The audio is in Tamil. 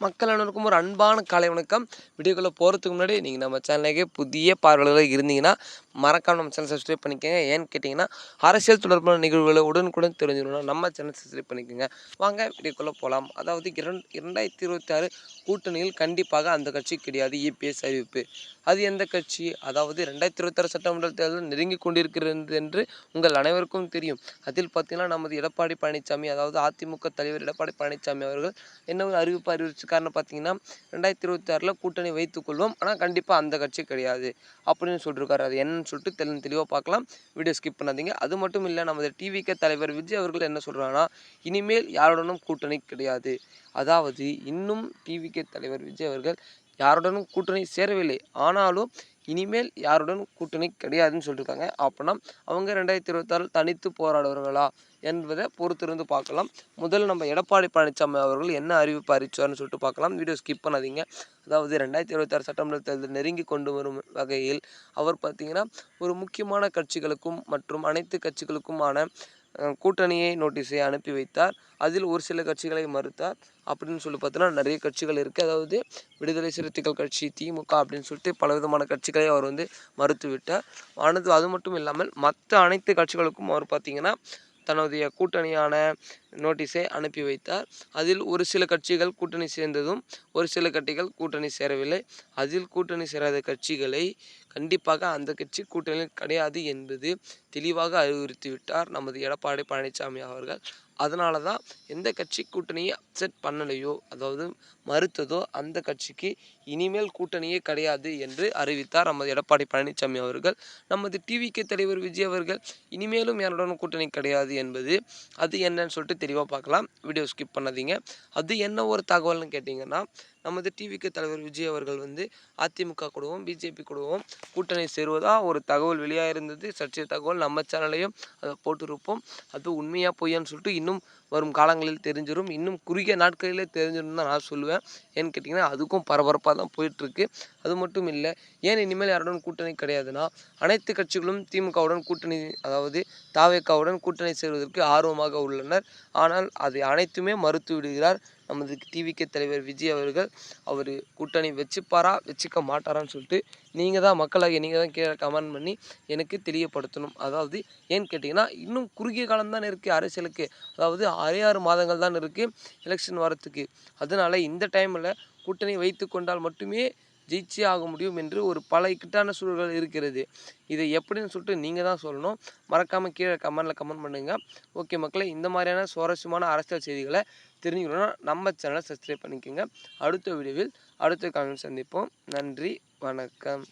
மக்கள் அனைவருக்கும் ஒரு அன்பான காலை வணக்கம். வீடியோக்குள்ளே போகிறதுக்கு முன்னாடி நீங்கள் நம்ம சேனலுக்கே புதிய பார்வையாளர்கள் இருந்தீங்கன்னா மறக்காமல் நம்ம சேனல் சப்ஸ்கிரைப் பண்ணிக்கோங்க. ஏன்னு கேட்டிங்கன்னா அரசியல் தொடர்பான நிகழ்வுகளை உடனுக்குடன் தெரிஞ்சுக்கணும்னா நம்ம சேனல் சப்ஸ்கிரைப் பண்ணிக்கோங்க. வாங்க வீடியோக்குள்ளே போகலாம் அதாவது இரண்டு இரண்டாயிரத்தி இருபத்தி ஆறு கூட்டணியில் கண்டிப்பாக அந்த கட்சி கிடையாது. இபிஎஸ் அறிவிப்பு அது எந்த கட்சி? அதாவது ரெண்டாயிரத்தி இருபத்தாறு சட்டமன்ற தேர்தல் நெருங்கி கொண்டிருக்கிறது என்று உங்கள் அனைவருக்கும் தெரியும். அதில் பார்த்தீங்கன்னா நமது எடப்பாடி பழனிசாமி அதாவது அதிமுக தலைவர் எடப்பாடி பழனிசாமி அவர்கள் என்ன ஒரு அறிவிப்பு அறிவிச்சிருக்காருன்னு பார்த்தீங்கன்னா ரெண்டாயிரத்தி இருபத்தி ஆறில் கூட்டணி வைத்துக்கொள்வோம் ஆனால் கண்டிப்பாக அந்த கட்சி கிடையாது. அப்படின்னு சொல்லியிருக்காரு அது என்னன்னு சொல்லிட்டு தெளி தெளிவாக பார்க்கலாம். வீடியோ ஸ்கிப் பண்ணாதீங்க. அது மட்டும் இல்லை நமது டிவிகே தலைவர் விஜய் அவர்கள் என்ன சொல்கிறாங்கன்னா இனிமேல் யாருடனும் கூட்டணி கிடையாது. அதாவது இன்னும் டிவிகே தலைவர் விஜய் அவர்கள் யாருடனும் கூட்டணி சேரவில்லை. ஆனாலும் இனிமேல் யாருடன் கூட்டணி கிடையாதுன்னு சொல்லியிருக்காங்க அப்படின்னா அவங்க ரெண்டாயிரத்தி இருபத்தாறில் தனித்து போராடுவார்களா என்பதை பொறுத்திருந்து பார்க்கலாம். முதல்ல நம்ம எடப்பாடி பழனிசாமி அவர்கள் என்ன அறிவிப்பு அறிவிச்சார்னு சொல்லிட்டு பார்க்கலாம். வீடியோ ஸ்கிப் பண்ணாதீங்க. அதாவது ரெண்டாயிரத்தி இருபத்தாறு சட்டமன்ற தேர்தல் நெருங்கி கொண்டு வரும் வகையில் அவர் பார்த்தீங்கன்னா ஒரு முக்கியமான கட்சிகளுக்கும் மற்றும் அனைத்து கட்சிகளுக்குமான கூட்டணியை நோட்டீஸை அனுப்பி வைத்தார். அதில் ஒரு சில கட்சிகளை மறுத்தார். அப்படின்னு சொல்லி பார்த்தோன்னா நிறைய கட்சிகள் இருக்குது அதாவது விடுதலை சிறுத்தைகள் கட்சி திமுக அப்படின்னு சொல்லிட்டு பலவிதமான கட்சிகளை அவர் வந்து மறுத்து விட்டார் ஆனது அது மட்டும் இல்லாமல் மற்ற அனைத்து கட்சிகளுக்கும் அவர் பார்த்திங்கன்னா தன்னுடைய கூட்டணியான நோட்டீஸை அனுப்பி வைத்தார். அதில் ஒரு சில கட்சிகள் கூட்டணி சேர்ந்ததும் ஒரு சில கட்சிகள் கூட்டணி சேரவில்லை. அதில் கூட்டணி சேராத கட்சிகளை கண்டிப்பாக அந்த கட்சி கூட்டணியில் கிடையாது என்பது தெளிவாக அறிவுறுத்திவிட்டார் நமது எடப்பாடி பழனிசாமி அவர்கள். அதனால தான் எந்த கட்சி கூட்டணியை அப்செட் பண்ணலையோ அதாவது மறுத்ததோ அந்த கட்சிக்கு இனிமேல் கூட்டணியே கிடையாது என்று அறிவித்தார் நமது எடப்பாடி பழனிசாமி அவர்கள். நமது டிவிகே தலைவர் விஜய் அவர்கள் இனிமேலும் யாருடனும் கூட்டணி கிடையாது என்பது அது என்னன்னு சொல்லிட்டு தெளிவாக பார்க்கலாம். வீடியோ ஸ்கிப் பண்ணாதீங்க. அது என்ன ஒரு தகவல்னு கேட்டிங்கன்னா நமது டிவிக்கு தலைவர் விஜய் அவர்கள் வந்து அதிமுக கூடவும் பிஜேபி கூடவும் கூட்டணி சேருவதா ஒரு தகவல் வெளியாக இருந்தது. சர்ச்சை தகவல் நம்ம சேனல்லையும் அதை போட்டிருப்போம். அது உண்மையாக பொய்யான்னு சொல்லிட்டு இன்னும் வரும் காலங்களில் தெரிஞ்சிடும் இன்னும் குறுகிய நாட்களிலே தெரிஞ்சிடும் தான் நான் சொல்லுவேன். ஏன்னு கேட்டிங்கன்னா அதுக்கும் பரபரப்பாக தான் போயிட்டுருக்கு. அது மட்டும் இல்லை ஏன் இனிமேல் யாருடன் கூட்டணி கிடையாதுன்னா அனைத்து கட்சிகளும் திமுகவுடன் கூட்டணி அதாவது தாவேக்காவுடன் கூட்டணி சேருவதற்கு ஆர்வமாக உள்ளனர். ஆனால் அதை அனைத்துமே மறுத்து விடுகிறார் நமது டிவிகே தலைவர் விஜய் அவர்கள் அவர் கூட்டணி வச்சுப்பாரா வச்சுக்க மாட்டாரான்னு சொல்லிட்டு நீங்கள் தான் மக்களாகி நீங்கள் தான் கீழே கமெண்ட் பண்ணி எனக்கு தெரியப்படுத்தணும். அதாவது ஏன்னு கேட்டிங்கன்னா இன்னும் குறுகிய காலம் தான் இருக்குது அரசியலுக்கு. அதாவது அரை ஆறு மாதங்கள் தான் இருக்குது எலெக்ஷன் வரத்துக்கு. அதனால இந்த டைமில் கூட்டணி வைத்து கொண்டால் மட்டுமே ஜெயிச்சே ஆக முடியும் என்று ஒரு பல இக்கட்டான சூழல்கள் இருக்கிறது. இதை எப்படின்னு சொல்லிட்டு நீங்கள் தான் சொல்லணும். மறக்காமல் கீழே கமெண்டில் கமெண்ட் பண்ணுங்கள் ஓகே மக்களே இந்த மாதிரியான சுவாரஸ்யமான அரசியல் செய்திகளை தெரிஞ்சுக்கணுன்னா நம்ம சேனலை சப்ஸ்கிரைப் பண்ணிக்கோங்க. அடுத்த வீடியோவில் அடுத்த காலம் சந்திப்போம். நன்றி வணக்கம்.